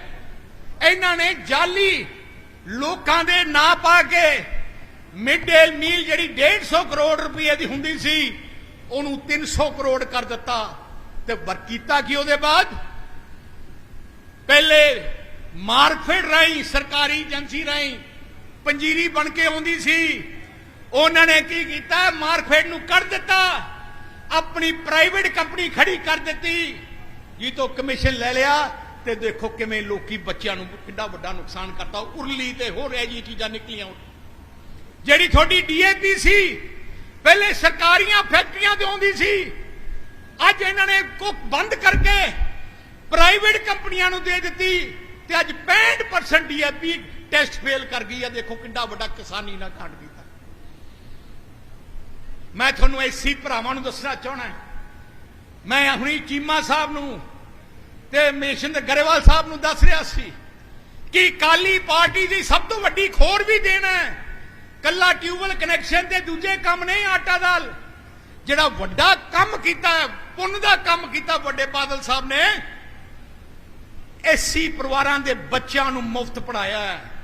ਇਹਨਾਂ ਨੇ ਜਾਲੀ ਲੋਕਾਂ ਦੇ ਨਾਂ ਪਾ ਕੇ ਮਿਡ ਡੇ ਮੀਲ ਜਿਹੜੀ 150 ਕਰੋੜ ਰੁਪਏ ਦੀ ਹੁੰਦੀ ਸੀ, ਉਹਨੂੰ 300 ਕਰੋੜ ਕਰ ਦਿੱਤਾ ਤੇ ਵਰ ਕੀਤਾ ਕੀ ਉਹਦੇ ਬਾਅਦ? ਪਹਿਲੇ ਮਾਰਕਫੈਡ ਰਾਈ ਸਰਕਾਰੀ ਏਜੰਸੀ ਰਾਈ ਪੰਜੀਰੀ ਬਣ ਕੇ ਆਉਂਦੀ ਸੀ। ਉਹਨਾਂ ਨੇ ਕੀ ਕੀਤਾ? ਮਾਰਕਫੈਡ ਨੂੰ ਕੱਢ ਦਿੱਤਾ। ਆਪਣੀ ਪ੍ਰਾਈਵੇਟ ਕੰਪਨੀ ਖੜੀ ਕਰ ਦਿੱਤੀ। ਜੀ ਤੋਂ ਕਮਿਸ਼ਨ ਲੈ ਲਿਆ ਤੇ ਦੇਖੋ ਕਿਵੇਂ ਲੋਕੀ ਬੱਚਿਆਂ ਨੂੰ ਕਿੰਨਾ ਵੱਡਾ ਨੁਕਸਾਨ ਕਰਤਾ। ਉਰਲੀ ਤੇ ਹੋਰ ਇਹ ਜੀ ਚੀਜ਼ਾਂ ਨਿਕਲੀਆਂ ਜਿਹੜੀ ਤੁਹਾਡੀ ਡੀਏਪੀ ਸੀ, ਪਹਿਲੇ ਸਰਕਾਰੀਆਂ ਫੈਕਟਰੀਆਂ ਤੇ ਆਉਂਦੀ ਸੀ। ਅੱਜ ਇਹਨਾਂ ਨੇ ਕੁੱਕ ਬੰਦ ਕਰਕੇ ਪ੍ਰਾਈਵੇਟ ਕੰਪਨੀਆਂ ਨੂੰ ਦੇ ਦਿੱਤੀ ਤੇ ਅੱਜ 65% ਡੀਏਪੀ ਟੈਸਟ ਫੇਲ ਕਰ ਗਈ ਹੈ ਦੇਖੋ ਕਿੰਨਾ ਵੱਡਾ ਕਿਸਾਨੀ ਨਾਲ ਕਾਂਡ ਕੀਤਾ। ਮੈਂ ਤੁਹਾਨੂੰ ਐਸੀ ਭਰਾਵਾਂ ਨੂੰ ਦੱਸਣਾ ਚਾਹਣਾ ਮੈਂ ਹੁਣੀ ਚੀਮਾ ਸਾਹਿਬ ਨੂੰ ਤੇ ਮੇਸ਼ਿੰਦ ਗਰੇਵਾਲ ਸਾਹਿਬ ਨੂੰ ਦੱਸ ਰਿਹਾ ਸੀ ਕਿ ਕਾਲੀ ਪਾਰਟੀ ਦੀ ਸਭ ਤੋਂ ਵੱਡੀ ਖੋਰ ਵੀ ਦੇਣਾ ਹੈ। ਕੱਲਾ ਟਿਊਬਲ ਕਨੈਕਸ਼ਨ ਤੇ ਦੂਜੇ ਕੰਮ ਨਹੀਂ, ਆਟਾ ਦਾਲ। ਜਿਹੜਾ ਵੱਡਾ ਕੰਮ ਕੀਤਾ ਪੁੰਨ ਦਾ ਕੰਮ ਕੀਤਾ ਵੱਡੇ ਬਾਦਲ ਸਾਹਿਬ ਨੇ ਐਸੀ ਪਰਿਵਾਰਾਂ ਦੇ ਬੱਚਿਆਂ ਨੂੰ ਮੁਫਤ ਪੜਾਇਆ ਹੈ।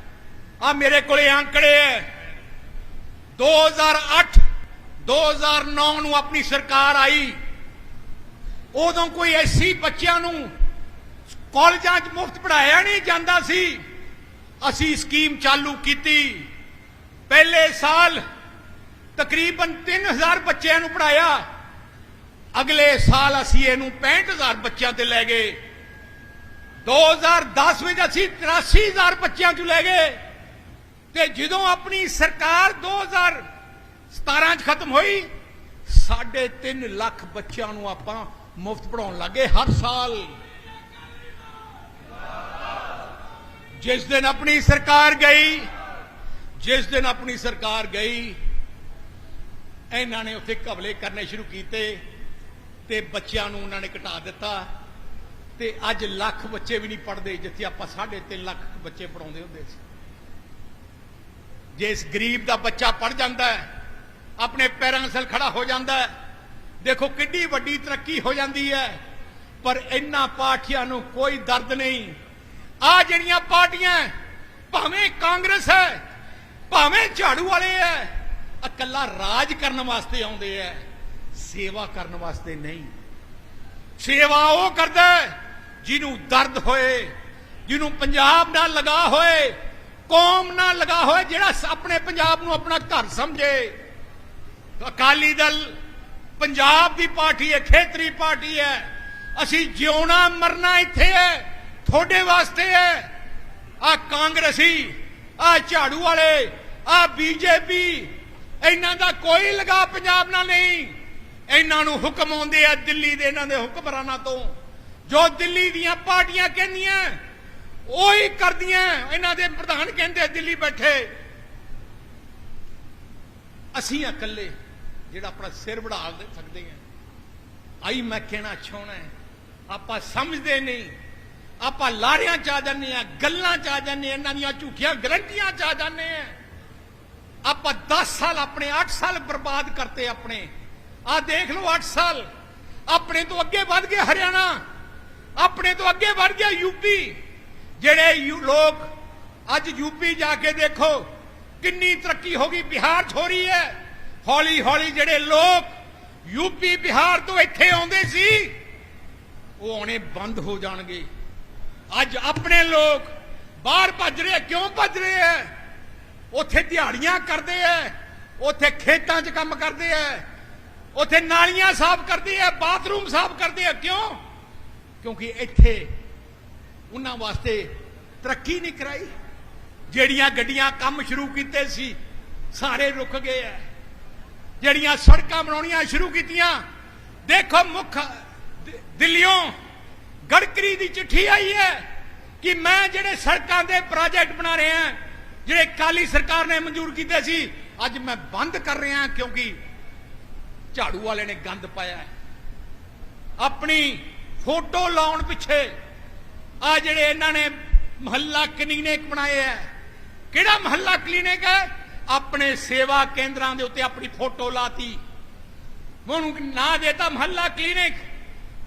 ਆ ਮੇਰੇ ਕੋਲੇ ਅੰਕੜੇ ਹੈ 2008 2009 ਨੂੰ ਆਪਣੀ ਸਰਕਾਰ ਆਈ। ਉਦੋਂ ਕੋਈ ਐਸੀ ਬੱਚਿਆਂ ਨੂੰ ਕਾਲਜਾਂ 'ਚ ਮੁਫਤ ਪੜਾਇਆ ਨਹੀਂ ਜਾਂਦਾ ਸੀ। ਅਸੀਂ ਸਕੀਮ ਚਾਲੂ ਕੀਤੀ। ਪਹਿਲੇ ਸਾਲ ਤਕਰੀਬਨ 3000 ਬੱਚਿਆਂ ਨੂੰ ਪੜਾਇਆ ਅਗਲੇ ਸਾਲ ਅਸੀਂ ਇਹਨੂੰ 65000 ਬੱਚਿਆਂ ਤੇ ਲੈ ਗਏ। 2010 ਵਿੱਚ ਅਸੀਂ 83000 ਬੱਚਿਆਂ 'ਚ ਲੈ ਗਏ। ਤੇ ਜਦੋਂ ਆਪਣੀ ਸਰਕਾਰ 2017 'ਚ ਖਤਮ ਹੋਈ, ਸਾਢੇ 3 ਲੱਖ ਬੱਚਿਆਂ ਨੂੰ ਆਪਾਂ ਮੁਫਤ ਪੜਾਉਣ ਲੱਗੇ ਹਰ ਸਾਲ। ਜਿਸ ਦਿਨ ਆਪਣੀ ਸਰਕਾਰ ਗਈ, ਜਿਸ ਦਿਨ ਆਪਣੀ ਸਰਕਾਰ ਗਈ, ਇਹਨਾਂ ਨੇ ਉੱਥੇ ਕਬਲੇ ਕਰਨੇ ਸ਼ੁਰੂ ਕੀਤੇ ਤੇ ਬੱਚਿਆਂ ਨੂੰ ਉਹਨਾਂ ਨੇ ਘਟਾ ਦਿੱਤਾ ਤੇ ਅੱਜ ਲੱਖ ਬੱਚੇ ਵੀ ਨਹੀਂ ਪੜਦੇ ਜਿੱਥੇ ਆਪਾਂ 3.5 ਲੱਖ ਬੱਚੇ ਪੜਾਉਂਦੇ ਹੁੰਦੇ ਸੀ। ਜੇ ਇਸ ਗਰੀਬ ਦਾ ਬੱਚਾ ਪੜ ਜਾਂਦਾ ਹੈ, ਆਪਣੇ ਪੈਰਾਂ 'ਤੇ ਖੜਾ ਹੋ ਜਾਂਦਾ ਹੈ, ਦੇਖੋ ਕਿੰਨੀ ਵੱਡੀ ਤਰੱਕੀ ਹੋ ਜਾਂਦੀ ਹੈ, ਪਰ ਇਹਨਾਂ ਪਾਰਟੀਆਂ ਨੂੰ ਕੋਈ ਦਰਦ ਨਹੀਂ। ਆ ਜਿਹੜੀਆਂ ਪਾਰਟੀਆਂ ਭਾਵੇਂ ਕਾਂਗਰਸ ਹੈ, ਭਾਵੇਂ ਝਾੜੂ ਵਾਲੇ ਹੈ ਇਕੱਲਾ ਰਾਜ ਕਰਨ ਵਾਸਤੇ ਆਉਂਦੇ ਹੈ, ਸੇਵਾ ਕਰਨ ਵਾਸਤੇ ਨਹੀਂ। ਸੇਵਾ ਉਹ ਕਰਦਾ ਜਿਹਨੂੰ ਦਰਦ ਹੋਏ, ਜਿਹਨੂੰ ਪੰਜਾਬ ਨਾਲ ਲਗਾ ਹੋਏ ਕੌਮ ਨਾਲ ਲਗਾ ਹੋਏ ਜਿਹੜਾ ਆਪਣੇ ਪੰਜਾਬ ਨੂੰ ਆਪਣਾ ਘਰ ਸਮਝੇ। ਅਕਾਲੀ ਦਲ ਪੰਜਾਬ ਦੀ ਪਾਰਟੀ ਹੈ, ਖੇਤਰੀ ਪਾਰਟੀ ਹੈ। ਅਸੀਂ ਜਿਉਣਾ, ਮਰਨਾ ਇੱਥੇ ਹੈ, ਤੁਹਾਡੇ ਵਾਸਤੇ ਹੈ। ਆ ਕਾਂਗਰਸੀ, ਆ ਝਾੜੂ ਵਾਲੇ, ਆ ਬੀਜੇਪੀ, ਇਹਨਾਂ ਦਾ ਕੋਈ ਲਗਾ ਪੰਜਾਬ ਨਾਲ ਨਹੀਂ। ਇਹਨਾਂ ਨੂੰ ਹੁਕਮ ਆਉਂਦੇ ਆ ਦਿੱਲੀ ਦੇ ਇਹਨਾਂ ਦੇ ਹੁਕਮਰਾਨਾਂ ਤੋਂ। ਜੋ ਦਿੱਲੀ ਦੀਆਂ ਪਾਰਟੀਆਂ ਕਹਿੰਦੀਆਂ ਉਹੀ ਕਰਦੀਆਂ ਇਹਨਾਂ ਦੇ ਪ੍ਰਧਾਨ ਕਹਿੰਦੇ ਦਿੱਲੀ ਬੈਠੇ। ਅਸੀਂ ਇਕੱਲੇ, ਜਿਹੜਾ ਆਪਣਾ ਸਿਰ ਵੜਾ ਸਕਦੇ ਹਾਂ ਆਈ ਮੈਂ ਕਹਿਣਾ ਚਾਹਣਾ ਆਪਾਂ ਸਮਝਦੇ ਨਹੀਂ। ਆਪਾਂ ਲਾਰਿਆਂ ਚ ਆ ਜਾਂਦੇ ਆ ਗੱਲਾਂ ਚ ਆ ਜਾਂਦੇ ਆ ਇਹਨਾਂ ਦੀਆਂ ਝੂਠੀਆਂ ਗਰੰਟੀਆਂ ਚ ਆ ਜਾਂਦੇ ਆ ਆਪਾਂ 10 ਸਾਲ ਆਪਣੇ 8 ਸਾਲ ਬਰਬਾਦ ਕਰਤੇ ਆਪਣੇ। ਆ ਦੇਖ ਲਓ 8 ਸਾਲ। ਆਪਣੇ ਤੋਂ ਅੱਗੇ ਵੱਧ ਗਿਆ ਹਰਿਆਣਾ। ਆਪਣੇ ਤੋਂ ਅੱਗੇ ਵੱਧ ਗਿਆ ਯੂਪੀ ਜਿਹੜੇ ਯੂ- ਲੋਕ ਅੱਜ ਯੂਪੀ ਜਾ ਕੇ ਦੇਖੋ, ਕਿੰਨੀ ਤਰੱਕੀ ਹੋ ਗਈ, ਬਿਹਾਰ 'ਚ ਹੋ। ਰਹੀ ਹੈ ਹੌਲੀ ਹੌਲੀ ਜਿਹੜੇ ਲੋਕ ਯੂਪੀ, ਬਿਹਾਰ ਤੋਂ ਇੱਥੇ ਆਉਂਦੇ ਸੀ, ਉਹ ਆਉਣੇ ਬੰਦ ਹੋ ਜਾਣਗੇ। ਅੱਜ ਆਪਣੇ ਲੋਕ ਬਾਹਰ ਭੱਜ ਰਹੇ ਕਿਉਂ ਭੱਜ ਰਹੇ ਆ? ਉੱਥੇ ਦਿਹਾੜੀਆਂ ਕਰਦੇ ਐ ਉੱਥੇ ਖੇਤਾਂ 'ਚ ਕੰਮ ਕਰਦੇ ਐ ਉੱਥੇ ਨਾਲੀਆਂ ਸਾਫ਼ ਕਰਦੇ ਐ ਬਾਥਰੂਮ ਸਾਫ਼ ਕਰਦੇ ਐ ਕਿਉਂ? ਕਿਉਂਕਿ ਇੱਥੇ ਉਹਨਾਂ ਵਾਸਤੇ ਤਰੱਕੀ ਨਹੀਂ ਕਰਾਈ। ਜਿਹੜੀਆਂ ਗੱਡੀਆਂ ਕੰਮ ਸ਼ੁਰੂ ਕੀਤੇ ਸੀ, ਸਾਰੇ ਰੁਕ ਗਏ ਐ। ਜਿਹੜੀਆਂ ਸੜਕਾਂ ਬਣਾਉਣੀਆਂ ਸ਼ੁਰੂ ਕੀਤੀਆਂ, ਦੇਖੋ ਮੁੱਖ ਦਿੱਲੀੋਂ ਗੜਕਰੀ ਦੀ ਚਿੱਠੀ ਆਈ ਹੈ ਕਿ ਮੈਂ ਜਿਹੜੇ ਸੜਕਾਂ ਦੇ ਪ੍ਰੋਜੈਕਟ ਬਣਾ ਰਿਹਾ ਜਿਹੜੇ ਕਾਲੀ ਸਰਕਾਰ ਨੇ ਮਨਜ਼ੂਰ ਕੀਤੇ ਸੀ, ਅੱਜ ਮੈਂ ਬੰਦ ਕਰ ਰਿਹਾ ਕਿਉਂਕਿ ਝਾੜੂ ਵਾਲੇ ਨੇ ਗੰਦ ਪਾਇਆ ਆਪਣੀ ਫੋਟੋ ਲਾਉਣ ਪਿੱਛੇ ਆ ਜਿਹੜੇ ਇਹਨਾਂ ਨੇ ਮਹੱਲਾ ਕਲੀਨਿਕ ਬਣਾਏ ਹੈ ਕਿਹੜਾ ਮਹੱਲਾ ਕਲੀਨਿਕ ਹੈ ਆਪਣੇ ਸੇਵਾ ਕੇਂਦਰਾਂ ਦੇ ਉੱਤੇ ਆਪਣੀ ਫੋਟੋ ਲਾਤੀ। ਉਹਨੂੰ ਨਾ ਦੇਤਾ ਮਹੱਲਾ ਕਲੀਨਿਕ।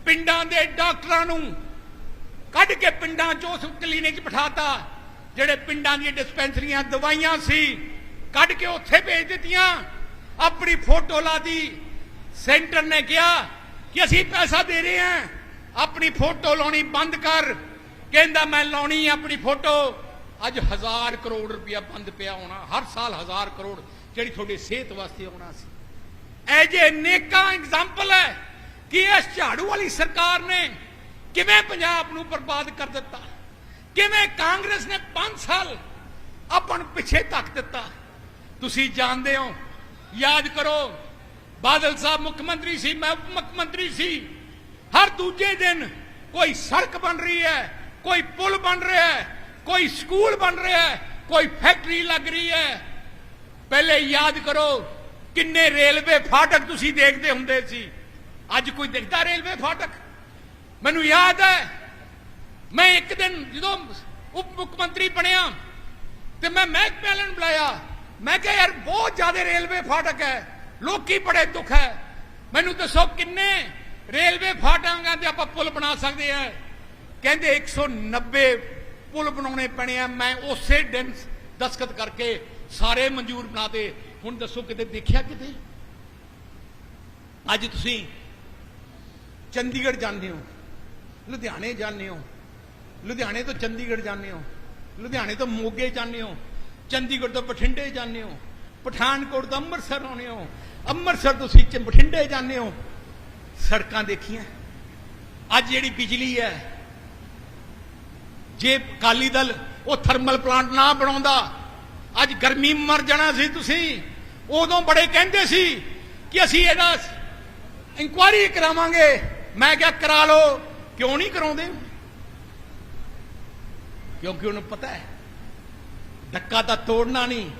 ਪਿੰਡਾਂ ਦੇ ਡਾਕਟਰਾਂ ਨੂੰ ਕੱਢ ਕੇ ਪਿੰਡਾਂ 'ਚ ਉਸ ਕਲੀਨਿਕ 'ਚ ਬਿਠਾਤਾ। ਜਿਹੜੇ ਪਿੰਡਾਂ ਦੀਆਂ ਡਿਸਪੈਂਸਰੀਆਂ ਦਵਾਈਆਂ ਸੀ, ਕੱਢ ਕੇ ਉੱਥੇ ਭੇਜ ਦਿੱਤੀਆਂ। ਆਪਣੀ ਫੋਟੋ ਲਾਤੀ। ਸੈਂਟਰ ਨੇ ਕਿਹਾ ਕਿ ਅਸੀਂ ਪੈਸਾ ਦੇ ਰਹੇ ਹਾਂ ਆਪਣੀ ਫੋਟੋ ਲਾਉਣੀ ਬੰਦ ਕਰ। ਕਹਿੰਦਾ, ਮੈਂ ਲਾਉਣੀ ਆਪਣੀ ਫੋਟੋ। ਅੱਜ ਹਜ਼ਾਰ ਕਰੋੜ ਰੁਪਇਆ ਬੰਦ ਪਿਆ ਹੋਣਾ। ਹਰ ਸਾਲ ਹਜ਼ਾਰ ਕਰੋੜ ਜਿਹੜੀ ਤੁਹਾਡੀ ਸਿਹਤ ਵਾਸਤੇ ਆਉਣਾ ਸੀ। ਐ ਨੇਕਾਂ ਐਗਜ਼ਾਮਪਲ ਹੈ ਕਿ ਇਸ ਝਾੜੂ ਵਾਲੀ ਸਰਕਾਰ ਨੇ ਕਿਵੇਂ ਪੰਜਾਬ ਨੂੰ ਬਰਬਾਦ ਕਰ ਦਿੱਤਾ? ਕਿਵੇਂ ਕਾਂਗਰਸ ਨੇ 5 ਸਾਲ ਆਪਾਂ ਪਿੱਛੇ ਧੱਕ ਦਿੱਤਾ? ਤੁਸੀਂ ਜਾਣਦੇ ਹੋ, ਯਾਦ ਕਰੋ, ਬਾਦਲ ਸਾਹਿਬ ਮੁੱਖ ਮੰਤਰੀ ਸੀ ਮੈਂ ਉਪ ਮੁੱਖ ਮੰਤਰੀ ਸੀ। ਹਰ ਦੂਜੇ ਦਿਨ ਕੋਈ ਸੜਕ ਬਣ ਰਹੀ ਹੈ ਕੋਈ ਪੁਲ ਬਣ ਰਿਹਾ ਹੈ, ਕੋਈ ਸਕੂਲ ਬਣ ਰਿਹਾ ਹੈ, ਕੋਈ ਫੈਕਟਰੀ ਲੱਗ ਰਹੀ ਹੈ। ਪਹਿਲੇ ਯਾਦ ਕਰੋ ਕਿੰਨੇ ਰੇਲਵੇ ਫਾਟਕ ਤੁਸੀਂ ਦੇਖਦੇ ਹੁੰਦੇ ਸੀ। ਅੱਜ ਕੋਈ ਦੇਖਦਾ ਰੇਲਵੇ ਫਾਟਕ? ਮੈਨੂੰ ਯਾਦ ਹੈ, ਮੈਂ ਇੱਕ ਦਿਨ ਜਦੋਂ ਉਪ ਮੁੱਖ ਮੰਤਰੀ ਬਣਿਆ ਤੇ ਮੈਂ ਮਹਿਕਮੇ ਵਾਲਿਆਂ ਨੂੰ ਬੁਲਾਇਆ। ਮੈਂ ਕਿਹਾ, ਯਾਰ, ਬਹੁਤ ਜ਼ਿਆਦਾ ਰੇਲਵੇ ਫਾਟਕ ਹੈ, ਲੋਕੀ ਬੜੇ ਦੁੱਖ ਹੈ। ਮੈਨੂੰ ਦੱਸੋ ਕਿੰਨੇ ਰੇਲਵੇ ਫਾਟਕਾਂ ਤੇ ਆਪਾਂ ਪੁਲ ਬਣਾ ਸਕਦੇ ਆ ਕਹਿੰਦੇ 190 ਪੁਲ ਬਣਾਉਣੇ ਪੈਣੇ ਆ। ਮੈਂ ਉਸੇ ਦਿਨ ਦਸਖਤ ਕਰਕੇ ਸਾਰੇ ਮਨਜ਼ੂਰ ਬਣਾਤੇ ਹੁਣ ਦੱਸੋ ਕਿਤੇ ਦੇਖਿਆ ਕਿਤੇ? ਅੱਜ ਤੁਸੀਂ ਚੰਡੀਗੜ੍ਹ ਜਾਂਦੇ ਹੋ, ਲੁਧਿਆਣੇ ਜਾਂਦੇ ਹੋ, ਲੁਧਿਆਣੇ ਤੋਂ ਚੰਡੀਗੜ੍ਹ ਜਾਂਦੇ ਹੋ, ਲੁਧਿਆਣੇ ਤੋਂ ਮੋਗੇ ਜਾਂਦੇ ਹੋ, ਚੰਡੀਗੜ੍ਹ ਤੋਂ ਬਠਿੰਡੇ ਜਾਂਦੇ ਹੋ, ਪਠਾਨਕੋਟ ਤੋਂ ਅੰਮ੍ਰਿਤਸਰ ਆਉਂਦੇ ਹੋ, ਅੰਮ੍ਰਿਤਸਰ ਤੁਸੀਂ ਬਠਿੰਡੇ ਜਾਂਦੇ ਹੋ। ਸੜਕਾਂ ਦੇਖੀਆਂ। ਅੱਜ ਜਿਹੜੀ ਬਿਜਲੀ ਹੈ ਜੇ ਅਕਾਲੀ ਦਲ ਉਹ ਥਰਮਲ ਪਲਾਂਟ ਨਾ ਬਣਾਉਂਦਾ, ਅੱਜ ਗਰਮੀ ਮਰ ਜਾਣਾ ਸੀ ਤੁਸੀਂ, ਉਦੋਂ ਬੜੇ ਕਹਿੰਦੇ ਸੀ ਕਿ ਅਸੀਂ ਇਹਦਾ ਇਨਕੁਆਇਰੀ ਕਰਾਵਾਂਗੇ। ਮੈਂ ਕਿਹਾ, ਕਰਾ ਲਓ। ਕਿਉਂ ਨਹੀਂ ਕਰਾਉਂਦੇ? ਕਿਉਂਕਿ ਉਹਨੂੰ ਪਤਾ ਹੈ, ਧੱਕਾ ਤਾਂ ਤੋੜਨਾ ਨਹੀਂ।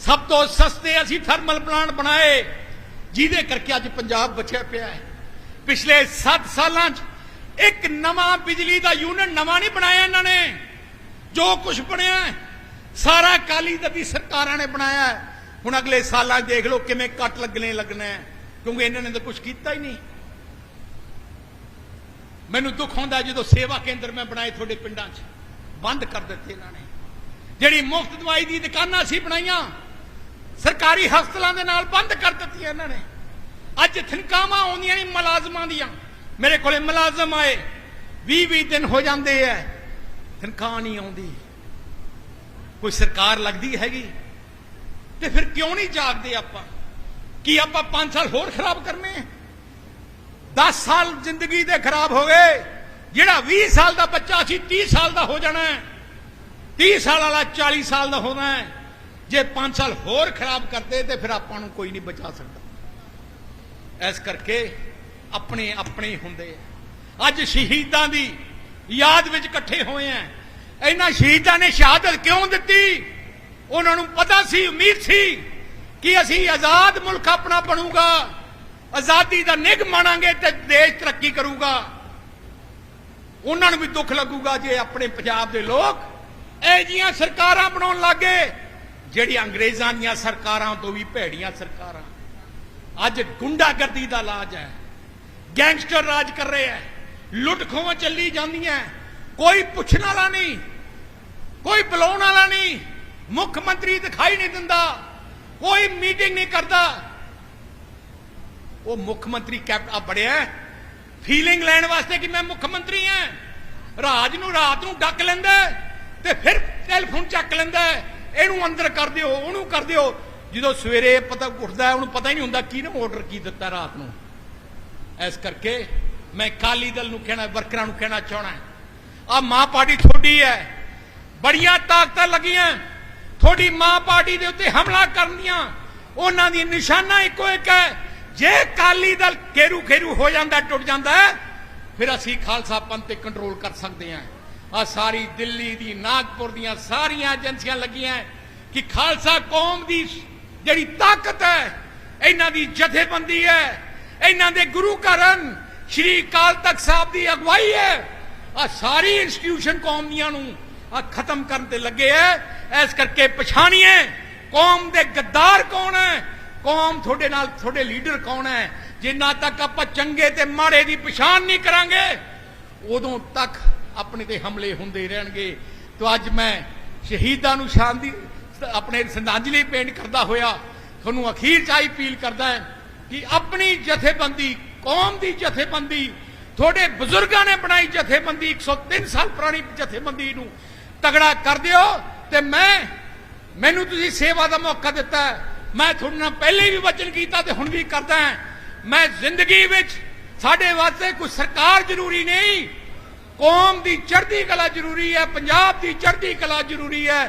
ਸਭ ਤੋਂ ਸਸਤੇ ਅਸੀਂ ਥਰਮਲ ਪਲਾਂਟ ਬਣਾਏ, ਜਿਹਦੇ ਕਰਕੇ ਅੱਜ ਪੰਜਾਬ ਬਚਿਆ ਪਿਆ ਹੈ। ਪਿਛਲੇ 7 ਸਾਲਾਂ 'ਚ ਇੱਕ ਨਵਾਂ ਬਿਜਲੀ ਦਾ ਯੂਨਿਟ ਨਵਾਂ ਨਹੀਂ ਬਣਾਇਆ ਇਹਨਾਂ ਨੇ। ਜੋ ਕੁਝ ਬਣਿਆ ਸਾਰਾ ਕਾਲੀ ਦਲ ਦੀ ਸਰਕਾਰਾਂ ਨੇ ਬਣਾਇਆ ਹੁਣ ਅਗਲੇ ਸਾਲਾਂ ਦੇਖ ਲਓ ਕਿਵੇਂ ਕੱਟ ਲੱਗਣੇ ਲੱਗਣਾ ਕਿਉਂਕਿ ਇਹਨਾਂ ਨੇ ਤਾਂ ਕੁਝ ਕੀਤਾ ਹੀ ਨਹੀਂ। ਮੈਨੂੰ ਦੁੱਖ ਹੁੰਦਾ ਜਦੋਂ ਸੇਵਾ ਕੇਂਦਰ ਮੈਂ ਬਣਾਏ ਤੁਹਾਡੇ ਪਿੰਡਾਂ 'ਚ, ਬੰਦ ਕਰ ਦਿੱਤੇ ਇਹਨਾਂ ਨੇ। ਜਿਹੜੀ ਮੁਫਤ ਦਵਾਈ ਦੀ ਦੁਕਾਨਾਂ ਸੀ ਬਣਾਈਆਂ, ਸਰਕਾਰੀ ਹਸਪਤਾਲਾਂ ਦੇ ਨਾਲ ਬੰਦ ਕਰ ਦਿੱਤੀਆਂ ਇਹਨਾਂ ਨੇ। ਅੱਜ ਥਨਕਾਵਾਂ ਆਉਂਦੀਆਂ ਨਹੀਂ ਮੁਲਾਜ਼ਮਾਂ ਦੀਆਂ। ਮੇਰੇ ਕੋਲੇ ਮੁਲਾਜ਼ਮ ਆਏ 20 20 ਦਿਨ ਹੋ ਜਾਂਦੇ ਐ, ਤਨਖਾਹ ਨਹੀਂ ਆਉਂਦੀ। ਕੋਈ ਸਰਕਾਰ ਲੱਗਦੀ ਹੈਗੀ? ਤੇ ਫਿਰ ਕਿਉਂ ਨਹੀਂ ਜਾਗਦੇ ਆਪਾਂ? ਕੀ ਆਪਾਂ 5 ਸਾਲ ਹੋਰ ਖਰਾਬ ਕਰਨੇ ਆ 10 ਸਾਲ ਜ਼ਿੰਦਗੀ ਦੇ ਖਰਾਬ ਹੋ ਗਏ, ਜਿਹੜਾ 20 ਸਾਲ ਦਾ ਬੱਚਾ ਸੀ 30 ਸਾਲ ਦਾ ਹੋ ਜਾਣਾ ਹੈ 30 ਸਾਲ ਵਾਲਾ 40 ਸਾਲ ਦਾ ਹੋਣਾ ਹੈ ਜੇ 5 ਸਾਲ ਹੋਰ ਖਰਾਬ ਕਰਦੇ ਤੇ ਫਿਰ ਆਪਾਂ ਨੂੰ ਕੋਈ ਨਹੀਂ ਬਚਾ ਸਕਦਾ। ਇਸ ਕਰਕੇ ਆਪਣੇ ਆਪਣੇ ਹੁੰਦੇ ਆ। ਅੱਜ ਸ਼ਹੀਦਾਂ ਦੀ ਯਾਦ ਵਿੱਚ ਇਕੱਠੇ ਹੋਏ ਆ। ਇਹਨਾਂ ਸ਼ਹੀਦਾਂ ਨੇ ਸ਼ਹਾਦਤ ਕਿਉਂ ਦਿੱਤੀ? ਉਹਨਾਂ ਨੂੰ ਪਤਾ ਸੀ, ਉਮੀਦ ਸੀ ਕਿ ਅਸੀਂ ਆਜ਼ਾਦ ਮੁਲਕ ਆਪਣਾ ਬਣੂਗਾ। ਆਜ਼ਾਦੀ ਦਾ ਨਿਗ ਮਾਣਾਂਗੇ ਤੇ ਦੇਸ਼ ਤਰੱਕੀ ਕਰੂਗਾ। ਉਹਨਾਂ ਨੂੰ ਵੀ ਦੁੱਖ ਲੱਗੂਗਾ ਜੇ ਆਪਣੇ ਪੰਜਾਬ ਦੇ ਲੋਕ ਇਹ ਜੀਆਂ ਸਰਕਾਰਾਂ ਬਣਾਉਣ ਲੱਗੇ। ਜਿਹੜੀਆਂ ਅੰਗਰੇਜ਼ਾਂ ਦੀਆਂ ਸਰਕਾਰਾਂ ਤੋਂ ਵੀ ਭੈੜੀਆਂ ਸਰਕਾਰਾਂ। ਅੱਜ ਗੁੰਡਾਗਰਦੀ ਦਾ ਲਾਜ ਹੈ। ਗੈਂਗਸਟਰ ਰਾਜ ਕਰ ਰਹੇ ਹੈ ਲੁੱਟ ਖੋਹਾਂ ਚੱਲੀ ਜਾਂਦੀਆਂ ਕੋਈ ਪੁੱਛਣ ਵਾਲਾ ਨਹੀਂ, ਕੋਈ ਬੁਲਾਉਣ ਵਾਲਾ ਨਹੀਂ, ਮੁੱਖ ਮੰਤਰੀ ਦਿਖਾਈ ਨਹੀਂ ਦਿੰਦਾ, ਕੋਈ ਮੀਟਿੰਗ ਨਹੀਂ ਕਰਦਾ। ਉਹ ਮੁੱਖ ਮੰਤਰੀ ਕੈਪਟਨ ਆ ਬੜਿਆ ਫੀਲਿੰਗ ਲੈਣ ਵਾਸਤੇ ਕਿ ਮੈਂ ਮੁੱਖ ਮੰਤਰੀ ਹਾਂ ਰਾਜ ਨੂੰ ਰਾਤ ਨੂੰ ਡੱਕ ਲੈਂਦਾ ਤੇ ਫਿਰ ਟੈਲੀਫੋਨ ਚੱਕ ਲੈਂਦਾ ਇਹਨੂੰ ਅੰਦਰ ਕਰ ਦਿਓ, ਉਹਨੂੰ ਕਰ ਦਿਓ। ਜਦੋਂ ਸਵੇਰੇ ਪਤਾ ਉੱਠਦਾ ਉਹਨੂੰ ਪਤਾ ਹੀ ਨਹੀਂ ਹੁੰਦਾ ਕਿਹਨੇ ਆਰਡਰ ਕੀ ਦਿੱਤਾ ਰਾਤ ਨੂੰ। ਇਸ ਕਰਕੇ ਮੈਂ ਕਾਲੀ ਦਲ ਨੂੰ ਕਹਿਣਾ, ਵਰਕਰਾਂ ਨੂੰ ਕਹਿਣਾ ਚਾਹਣਾ ਆ ਮਾਂ ਪਾਰਟੀ ਤੁਹਾਡੀ ਹੈ। ਬੜੀਆਂ ਤਾਕਤਾਂ ਲੱਗੀਆਂ। ਤੁਹਾਡੀ ਮਾਂ ਪਾਰਟੀ ਦੇ ਉੱਤੇ ਹਮਲਾ ਕਰਨ ਦੀਆਂ ਉਹਨਾਂ ਦੀ ਨਿਸ਼ਾਨਾ ਇੱਕੋ ਇੱਕ ਹੈ। ਜੇ ਕਾਲੀ ਦਲ ਘੇਰੂ ਘੇਰੂ ਹੋ ਜਾਂਦਾ, ਟੁੱਟ ਜਾਂਦਾ, ਫਿਰ ਅਸੀਂ ਖਾਲਸਾ ਪੰਥ ਤੇ ਕੰਟਰੋਲ ਕਰ ਸਕਦੇ ਹਾਂ। ਆ ਸਾਰੀ ਦਿੱਲੀ ਦੀ, ਨਾਗਪੁਰ ਦੀਆਂ ਸਾਰੀਆਂ ਏਜੰਸੀਆਂ ਲੱਗੀਆਂ ਕਿ ਖਾਲਸਾ ਕੌਮ ਦੀ ਜਿਹੜੀ ਤਾਕਤ ਹੈ, ਇਹਨਾਂ ਦੀ ਜਥੇਬੰਦੀ ਹੈ ਇਹਨਾਂ ਦੇ ਗੁਰੂ ਘਰਨ ਸ਼੍ਰੀ ਅਕਾਲ ਤਖਤ ਸਾਹਿਬ ਦੀ ਅਗਵਾਈ ਹੈ। ਆ ਸਾਰੀ ਇੰਸਟੀਟਿਊਸ਼ਨ ਕੌਮ ਦੀਆਂ ਨੂੰ ਆ ਖਤਮ ਕਰਨ ਤੇ ਲੱਗੇ ਐ। ਇਸ ਕਰਕੇ ਪਛਾਣੀਏ, ਕੌਮ ਦੇ ਗੱਦਾਰ ਕੌਣ ਹੈ ਕੌਮ ਤੁਹਾਡੇ ਨਾਲ, ਤੁਹਾਡੇ ਲੀਡਰ ਕੌਣ ਹੈ ਜਿੰਨਾ ਤੱਕ ਆਪਾਂ ਚੰਗੇ ਤੇ ਮਾੜੇ ਦੀ ਪਛਾਣ ਨਹੀਂ ਕਰਾਂਗੇ, ਉਦੋਂ ਤੱਕ ਆਪਣੇ ਤੇ ਹਮਲੇ ਹੁੰਦੇ ਰਹਿਣਗੇ। ਤਾਂ ਅੱਜ ਮੈਂ ਸ਼ਹੀਦਾਂ ਨੂੰ ਸ਼ਾਂਤੀ, ਆਪਣੇ ਸ਼ਰਧਾਂਜਲੀ ਪੇਂਟ ਕਰਦਾ ਹੋਇਆ, ਤੁਹਾਨੂੰ ਅਖੀਰ ਚ ਆਈ ਅਪੀਲ ਕਰਦਾ ਹੈ ਕਿ ਆਪਣੀ ਜਥੇਬੰਦੀ, ਕੌਮ ਦੀ ਜਥੇਬੰਦੀ, ਤੁਹਾਡੇ ਬਜ਼ੁਰਗਾਂ ਨੇ ਬਣਾਈ ਜਥੇਬੰਦੀ 103 ਸਾਲ ਪੁਰਾਣੀ ਜਥੇਬੰਦੀ ਨੂੰ ਤਗੜਾ ਕਰ ਦਿਓ ਤੇ ਮੈਂ, ਮੈਨੂੰ ਤੁਸੀਂ ਸੇਵਾ ਦਾ ਮੌਕਾ ਦਿੱਤਾ ਮੈਂ ਤੁਹਾਡੇ ਨਾਲ ਪਹਿਲੇ ਵੀ ਵਚਨ ਕੀਤਾ ਤੇ ਹੁਣ ਵੀ ਕਰਦਾ ਮੈਂ ਜ਼ਿੰਦਗੀ ਵਿੱਚ ਸਾਡੇ ਵਾਸਤੇ ਕੋਈ ਸਰਕਾਰ ਜ਼ਰੂਰੀ ਨਹੀਂ। ਕੌਮ ਦੀ ਚੜ੍ਹਦੀ ਕਲਾ ਜ਼ਰੂਰੀ ਹੈ, ਪੰਜਾਬ ਦੀ ਚੜ੍ਹਦੀ ਕਲਾ ਜ਼ਰੂਰੀ ਹੈ।